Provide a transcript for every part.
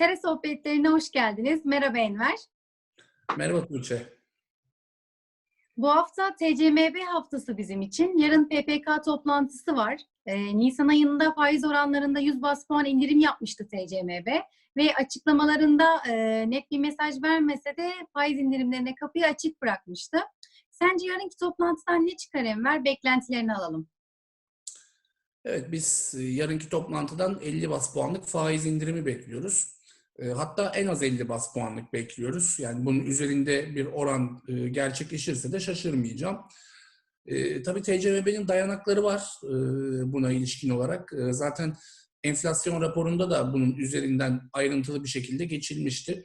TERE sohbetlerine hoş geldiniz. Merhaba Enver. Merhaba Tuğçe. Bu hafta TCMB haftası bizim için. Yarın PPK toplantısı var. Ee, Nisan ayında faiz oranlarında 100 bas puan indirim yapmıştı TCMB ve açıklamalarında e, net bir mesaj vermese de faiz indirimlerine kapıyı açık bırakmıştı. Sence yarınki toplantıdan ne çıkar Enver? Beklentilerini alalım. Evet biz e, yarınki toplantıdan 50 bas puanlık faiz indirimi bekliyoruz. E, Hatta en az 50 bas puanlık bekliyoruz. Yani bunun üzerinde bir oran e, gerçekleşirse de şaşırmayacağım. E, tabii TCMB'nin dayanakları var e, buna ilişkin olarak. E, zaten enflasyon raporunda da bunun üzerinden ayrıntılı bir şekilde geçilmişti.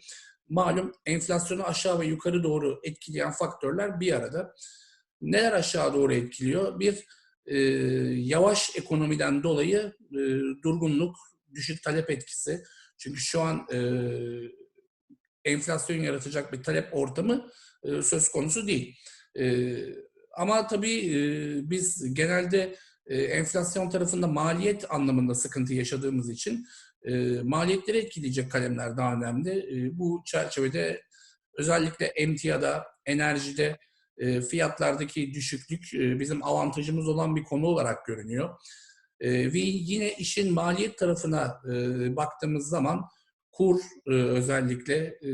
Malum enflasyonu aşağı ve yukarı doğru etkileyen faktörler bir arada. Neler aşağı doğru etkiliyor? Bir, e, yavaş ekonomiden dolayı e, durgunluk, düşük talep etkisi. Çünkü şu an e, enflasyon yaratacak bir talep ortamı e, söz konusu değil. E, ama tabii e, biz genelde e, enflasyon tarafında maliyet anlamında sıkıntı yaşadığımız için e, maliyetleri etkileyecek kalemler daha önemli. E, bu çerçevede özellikle emtiyada, enerjide e, fiyatlardaki düşüklük e, bizim avantajımız olan bir konu olarak görünüyor. E, ve yine işin maliyet tarafına e, baktığımız zaman kur e, özellikle e,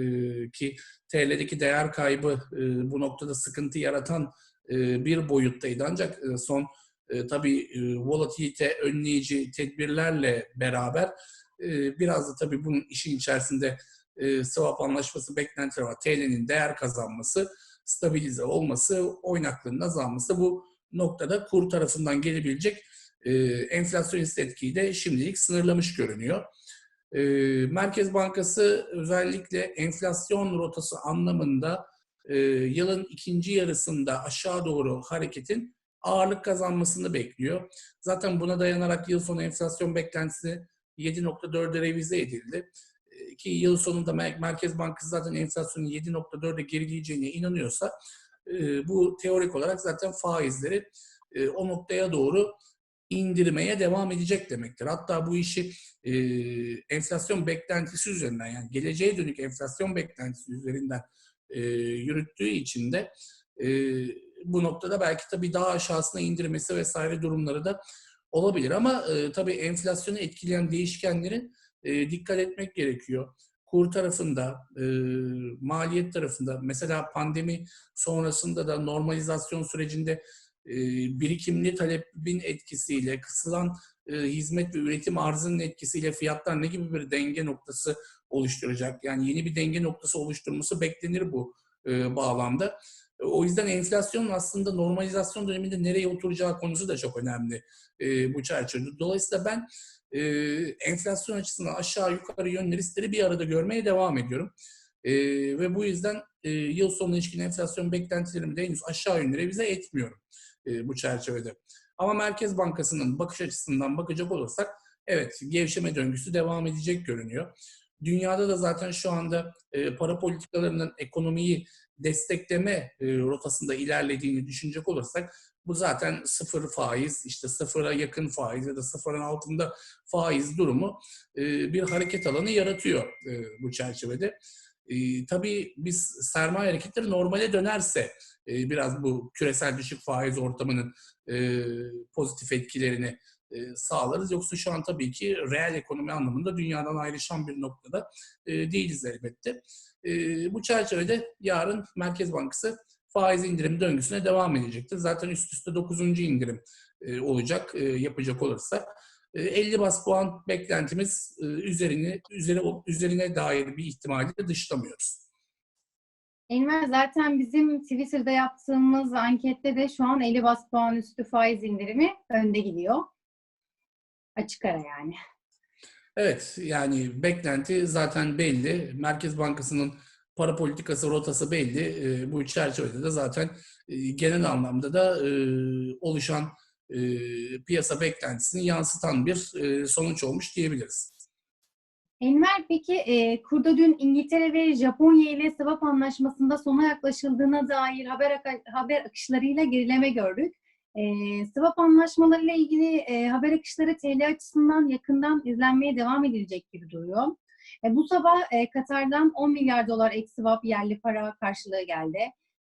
ki TL'deki değer kaybı e, bu noktada sıkıntı yaratan e, bir boyuttaydı. Ancak e, son e, tabii e, volatilite önleyici tedbirlerle beraber e, biraz da tabii bunun işin içerisinde e, swap anlaşması beklentileri var. TL'nin değer kazanması, stabilize olması, oynaklığının azalması bu noktada kur tarafından gelebilecek e, enflasyonist etkiyi de şimdilik sınırlamış görünüyor. E, Merkez Bankası özellikle enflasyon rotası anlamında e, yılın ikinci yarısında aşağı doğru hareketin ağırlık kazanmasını bekliyor. Zaten buna dayanarak yıl sonu enflasyon beklentisi 7.4'e revize edildi. E, ki yıl sonunda Merkez Bankası zaten enflasyonun 7.4'e gerileyeceğine inanıyorsa e, bu teorik olarak zaten faizleri e, o noktaya doğru indirmeye devam edecek demektir. Hatta bu işi e, enflasyon beklentisi üzerinden yani geleceğe dönük enflasyon beklentisi üzerinden e, yürüttüğü için de e, bu noktada belki tabii daha aşağısına indirmesi vesaire durumları da olabilir. Ama e, tabii enflasyonu etkileyen değişkenlerin e, dikkat etmek gerekiyor. Kur tarafında, e, maliyet tarafında mesela pandemi sonrasında da normalizasyon sürecinde birikimli talebin etkisiyle, kısılan e, hizmet ve üretim arzının etkisiyle fiyatlar ne gibi bir denge noktası oluşturacak? Yani yeni bir denge noktası oluşturması beklenir bu e, bağlamda. O yüzden enflasyonun aslında normalizasyon döneminde nereye oturacağı konusu da çok önemli e, bu çerçevede. Dolayısıyla ben e, enflasyon açısından aşağı yukarı yönlü bir arada görmeye devam ediyorum. E, ve bu yüzden e, yıl sonuna ilişkin enflasyon beklentilerimi de henüz aşağı yönlü revize etmiyorum e, bu çerçevede. Ama Merkez Bankası'nın bakış açısından bakacak olursak evet gevşeme döngüsü devam edecek görünüyor. Dünyada da zaten şu anda e, para politikalarının ekonomiyi destekleme e, rotasında ilerlediğini düşünecek olursak bu zaten sıfır faiz, işte sıfıra yakın faiz ya da sıfırın altında faiz durumu e, bir hareket alanı yaratıyor e, bu çerçevede. E, tabii biz sermaye hareketleri normale dönerse e, biraz bu küresel düşük faiz ortamının e, pozitif etkilerini e, sağlarız. Yoksa şu an tabii ki reel ekonomi anlamında dünyadan ayrışan bir noktada e, değiliz elbette. E, bu çerçevede yarın Merkez Bankası faiz indirim döngüsüne devam edecektir. Zaten üst üste 9. indirim e, olacak e, yapacak olursa. E, 50 bas puan beklentimiz üzerine üzerine üzerine dair bir ihtimali de dışlamıyoruz. Enver zaten bizim Twitter'da yaptığımız ankette de şu an 50 bas puan üstü faiz indirimi önde gidiyor. Açık ara yani. Evet yani beklenti zaten belli. Merkez Bankası'nın para politikası rotası belli. E, bu çerçevede de zaten e, genel anlamda da e, oluşan e, piyasa beklentisini yansıtan bir e, sonuç olmuş diyebiliriz. Enver peki e, kurda dün İngiltere ve Japonya ile swap anlaşmasında sona yaklaşıldığına dair haber, haber akışlarıyla gerileme gördük. E, swap anlaşmalarıyla ilgili e, haber akışları TL açısından yakından izlenmeye devam edilecek gibi duruyor. E, bu sabah e, Katar'dan 10 milyar dolar ek swap yerli para karşılığı geldi.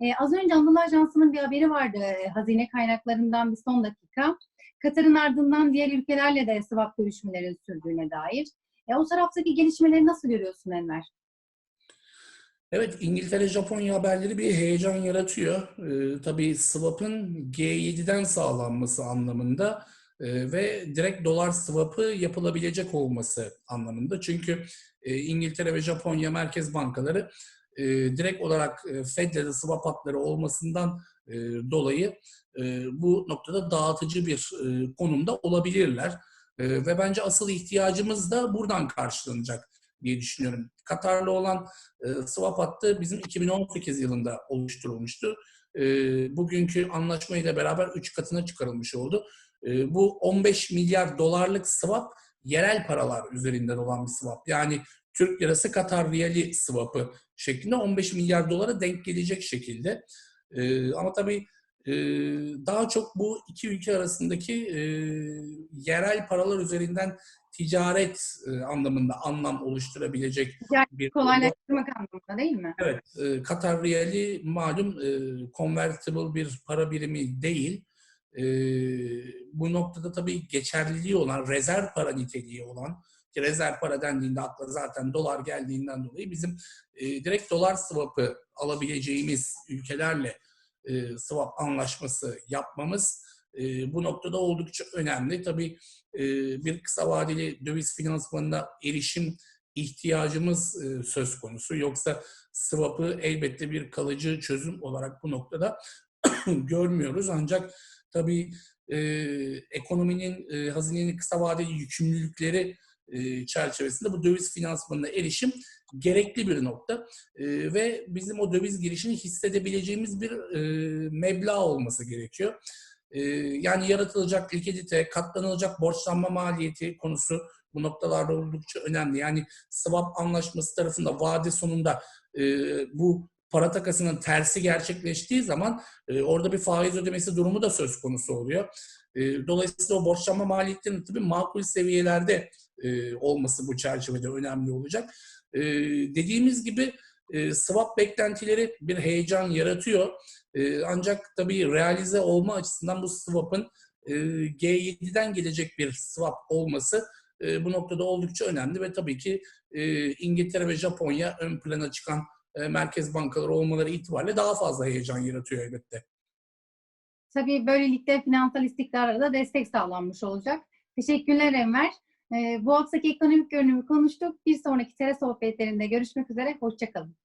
E, az önce Anadolu Ajansı'nın bir haberi vardı e, hazine kaynaklarından bir son dakika. Katar'ın ardından diğer ülkelerle de swap görüşmelerin sürdüğüne dair. E, o taraftaki gelişmeleri nasıl görüyorsun Enver? Evet, İngiltere-Japonya haberleri bir heyecan yaratıyor. Ee, tabii swap'ın G7'den sağlanması anlamında e, ve direkt dolar swap'ı yapılabilecek olması anlamında. Çünkü e, İngiltere ve Japonya merkez bankaları e, direkt olarak e, Fed'le de swap hatları olmasından e, dolayı e, bu noktada dağıtıcı bir e, konumda olabilirler. E, ve bence asıl ihtiyacımız da buradan karşılanacak diye düşünüyorum. Katar'la olan e, swap hattı bizim 2018 yılında oluşturulmuştu. E, bugünkü anlaşma ile beraber 3 katına çıkarılmış oldu. E, bu 15 milyar dolarlık swap yerel paralar üzerinden olan bir swap. Yani Türk lirası Katar riyali swap'ı şeklinde 15 milyar dolara denk gelecek şekilde. E, ama tabii e, daha çok bu iki ülke arasındaki e, yerel paralar üzerinden ticaret e, anlamında anlam oluşturabilecek Ticaret bir Kolaylaştırmak anlamında değil mi? Evet, e, Katar riyali malum e, convertible bir para birimi değil. E, bu noktada tabii geçerliliği olan, rezerv para niteliği olan, ki rezerv para dendiğinde akla zaten dolar geldiğinden dolayı bizim e, direkt dolar swap'ı alabileceğimiz ülkelerle e, swap anlaşması yapmamız e, bu noktada oldukça önemli. Tabii e, bir kısa vadeli döviz finansmanına erişim ihtiyacımız e, söz konusu. Yoksa swap'ı elbette bir kalıcı çözüm olarak bu noktada görmüyoruz. Ancak tabii e, ekonominin, e, hazinenin kısa vadeli yükümlülükleri e, çerçevesinde bu döviz finansmanına erişim gerekli bir nokta. E, ve bizim o döviz girişini hissedebileceğimiz bir e, meblağ olması gerekiyor. E, yani yaratılacak likidite, katlanılacak borçlanma maliyeti konusu bu noktalarda oldukça önemli. Yani swap anlaşması tarafında vade sonunda bu para takasının tersi gerçekleştiği zaman orada bir faiz ödemesi durumu da söz konusu oluyor. Dolayısıyla o borçlanma maliyetlerinin tabii makul seviyelerde e, olması bu çerçevede önemli olacak. E, dediğimiz gibi e, swap beklentileri bir heyecan yaratıyor. E, ancak tabii realize olma açısından bu swap'ın e, G7'den gelecek bir swap olması e, bu noktada oldukça önemli ve tabii ki e, İngiltere ve Japonya ön plana çıkan e, merkez bankaları olmaları itibariyle daha fazla heyecan yaratıyor elbette. Tabii böylelikle finansal istikrara da destek sağlanmış olacak. Teşekkürler Enver. Ee, bu haftaki ekonomik görünümü konuştuk. Bir sonraki tele sohbetlerinde görüşmek üzere. Hoşçakalın.